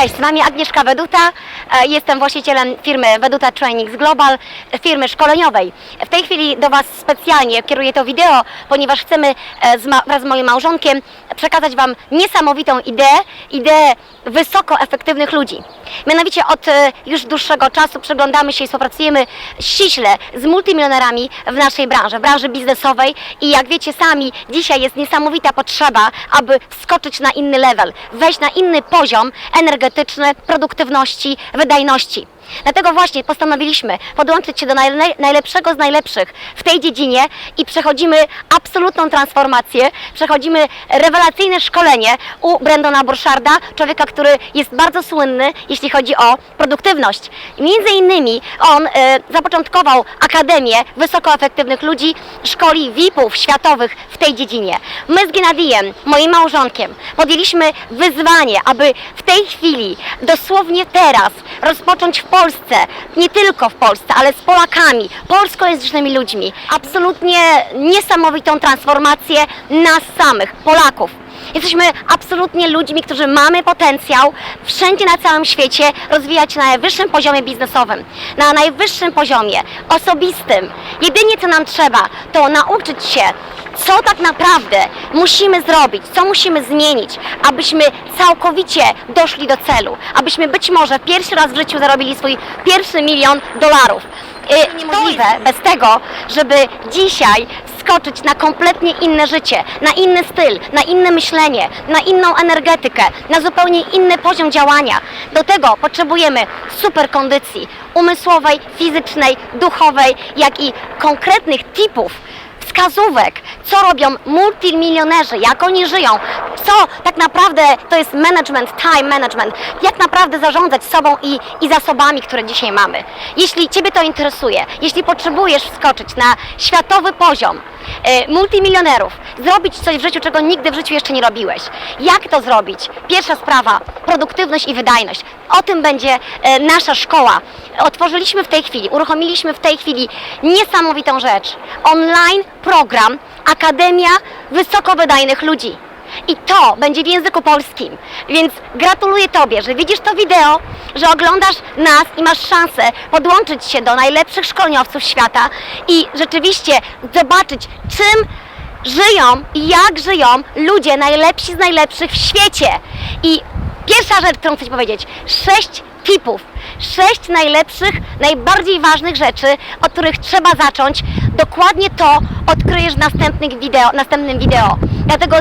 Cześć, z Wami Agnieszka Weduta. E, Jestem właścicielem firmy Weduta Trainings Global, firmy szkoleniowej. W tej chwili do Was specjalnie kieruję to wideo, ponieważ chcemy e, wraz z moim małżonkiem przekazać Wam niesamowitą ideę, ideę wysoko efektywnych ludzi. Mianowicie od e, już dłuższego czasu przyglądamy się i współpracujemy ściśle z multimilionerami w naszej branży, w branży biznesowej i jak wiecie sami, dzisiaj jest niesamowita potrzeba, aby wskoczyć na inny level, wejść na inny poziom energetyczny, produktywności, wydajności. Dlatego właśnie postanowiliśmy podłączyć się do najle- najlepszego z najlepszych w tej dziedzinie i przechodzimy absolutną transformację, przechodzimy rewelacyjne szkolenie u Brendona Burcharda, człowieka, który jest bardzo słynny, jeśli chodzi o produktywność. Między innymi on e, zapoczątkował Akademię Wysokoefektywnych Ludzi, szkoli VIP-ów światowych w tej dziedzinie. My z Gennadijem, moim małżonkiem, podjęliśmy wyzwanie, aby w tej chwili, dosłownie teraz, rozpocząć w Polsce, nie tylko w Polsce, ale z Polakami, polskojęzycznymi ludźmi, absolutnie niesamowitą transformację nas samych, Polaków. Jesteśmy absolutnie ludźmi, którzy mamy potencjał wszędzie na całym świecie rozwijać się na najwyższym poziomie biznesowym, na najwyższym poziomie osobistym. Jedynie co nam trzeba, to nauczyć się, co tak naprawdę musimy zrobić, co musimy zmienić, abyśmy całkowicie doszli do celu, abyśmy być może pierwszy raz w życiu zarobili swój pierwszy milion dolarów. Y, Niemożliwe bez tego, żeby dzisiaj skoczyć na kompletnie inne życie, na inny styl, na inne myślenie, na inną energetykę, na zupełnie inny poziom działania. Do tego potrzebujemy super kondycji umysłowej, fizycznej, duchowej, jak i konkretnych tipów, wskazówek, co robią multimilionerzy, jak oni żyją, co tak naprawdę to jest management, time management, jak naprawdę zarządzać sobą i, i zasobami, które dzisiaj mamy. Jeśli Ciebie to interesuje, jeśli potrzebujesz wskoczyć na światowy poziom e, multimilionerów, zrobić coś w życiu, czego nigdy w życiu jeszcze nie robiłeś. Jak to zrobić? Pierwsza sprawa, produktywność i wydajność. O tym będzie e, nasza szkoła. Otworzyliśmy w tej chwili, uruchomiliśmy w tej chwili niesamowitą rzecz. Online program Akademia Wysokowydajnych Ludzi. I to będzie w języku polskim. Więc gratuluję Tobie, że widzisz to wideo, że oglądasz nas i masz szansę podłączyć się do najlepszych szkoleniowców świata i rzeczywiście zobaczyć, czym żyją i jak żyją ludzie najlepsi z najlepszych w świecie. I pierwsza rzecz, którą chcę Ci powiedzieć, sześć tipów, sześć najlepszych, najbardziej ważnych rzeczy, od których trzeba zacząć. Dokładnie to odkryjesz w następnych wideo, następnym wideo. Dlatego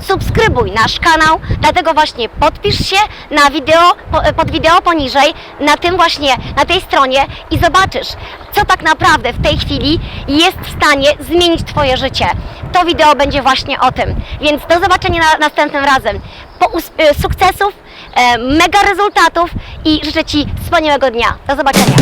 zasubskrybuj nasz kanał, dlatego właśnie podpisz się na wideo, po- pod wideo poniżej, na tym właśnie, na tej stronie i zobaczysz, co tak naprawdę w tej chwili jest w stanie zmienić Twoje życie. To wideo będzie właśnie o tym. Więc do zobaczenia na, następnym razem. Po y, sukcesów, mega rezultatów i życzę Ci wspaniałego dnia. Do zobaczenia.